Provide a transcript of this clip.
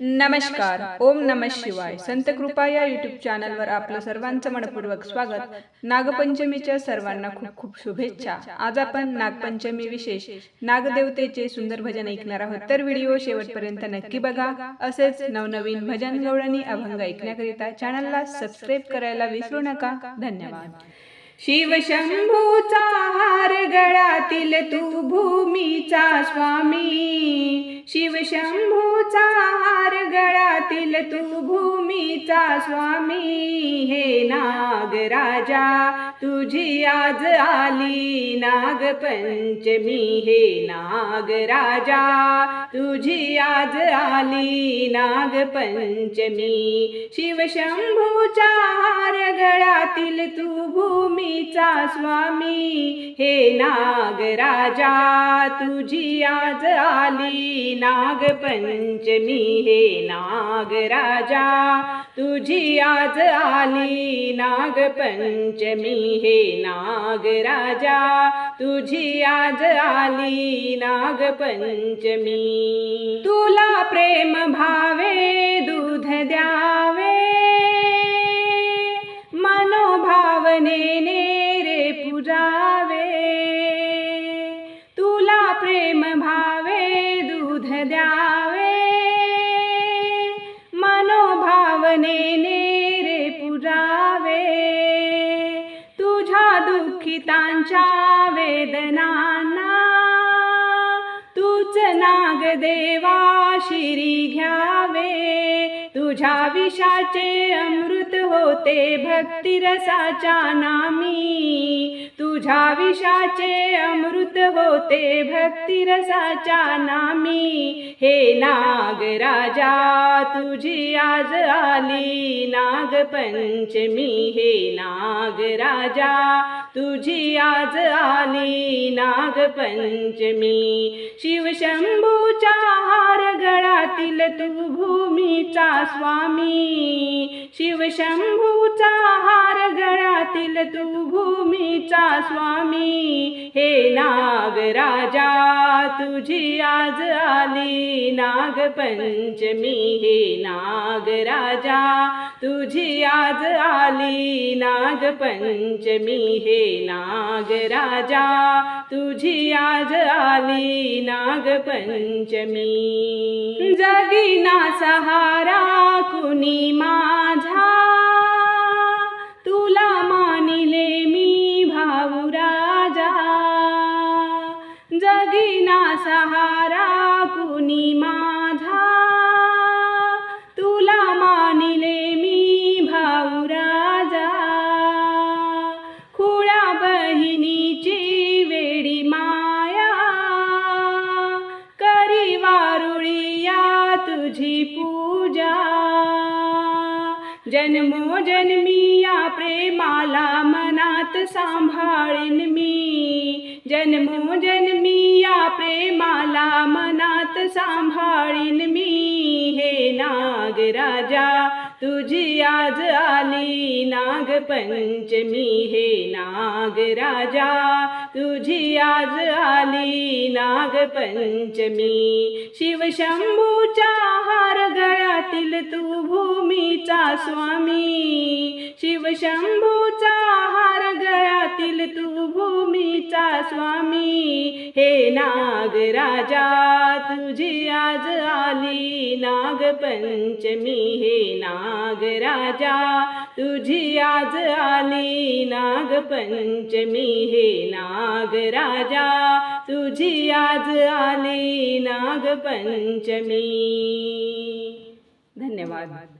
नमस्कार. ओम नम शिवाय. संत कृपा या युट्यूब चॅनलवर आपलं सर्वांचं मनपूर्वक स्वागत. नागपंचमीच्या सर्वांना खूप खूप शुभेच्छा. आज आपण नागपंचमी विशेष नागदेवतेचे सुंदर भजन ऐकणार आहोत. तर व्हिडिओ शेवटपर्यंत नक्की बघा. असेच नवनवीन भजन गवळणी अभंग ऐकण्याकरिता चॅनलला सबस्क्राईब करायला विसरू नका. धन्यवाद. शिवशंभूचा जातील तू भूमीचा स्वामी. शिवशंभूचा हार गळातील तू भूमीचा स्वामी हे नागराजा. तुझी आज आली नागपंचमी हे नागराजा. तुझी आज आली नागपंचमी. शिवशंभूचा हार गळातील तू भूमीचा स्वामी हे नागराजा. तुझी आज आली नागपंचमी हे नागराजा. तुझी आज आली नागपंचमी हे नागराजा. तुझी आज आली नागपंचमी. तुला प्रेम भावे दूध द्यावे. मनोभावनेने रे पुजावे. तुला प्रेम भावे दूध द्यावे. मनोभावनेने रे पुरावे तुझ्या दुःखितांच्या वेदनांना तूच नाग देवा शिरी घ्यावे. तुझ्या विषाचे अमृत होते भक्तिरसाच्या नामी तुझ्या विषाचे अमृत होते भक्तिरसाच्या नामी. हे नागराजा तुझी आज आली. नागपंचमी हे नागराजा तुझी आज आली. नागपंचमी शिवशंभूच्या हार गळातील तू भूमीचा स्वामी. शिवशंभूचा हार गळातील तू भूमीचा स्वामी हे नागराजा तुझी आज आली नागपंचमी हे नागराजा तुझी आज आली नागपंचमी हे नागराजा तुझी आज आली नागपंचमी. जगीना सहारा कुणी माझा कुणी माझा तुला मानिले मी भाऊ राजा. खुळ्या बहिणीची वेडी माया करी वारुळिया तुझी पूजा. जन्मोजन्मी या प्रेमाला मनात सांभाळीन मी. जन्मोजन्मी या प्रेमाला मनात सांभाळीन मी. हे नागराजा तुझी आज आली नागपंचमी. हे नागराजा तुझी आज आली नागपंचमी. शिवशंभूच्या हार गळ्यातील तू भूमीचा स्वामी. शिवशंभूचा हार गळ्यातील तू भूमीचा स्वामी हे नागराजा तुझी आज आली नागपंचमी हे नागराजा तुझी आज आली नागपंचमी हे नागराजा तुझी आज आली नागपंचमी धन्यवाद.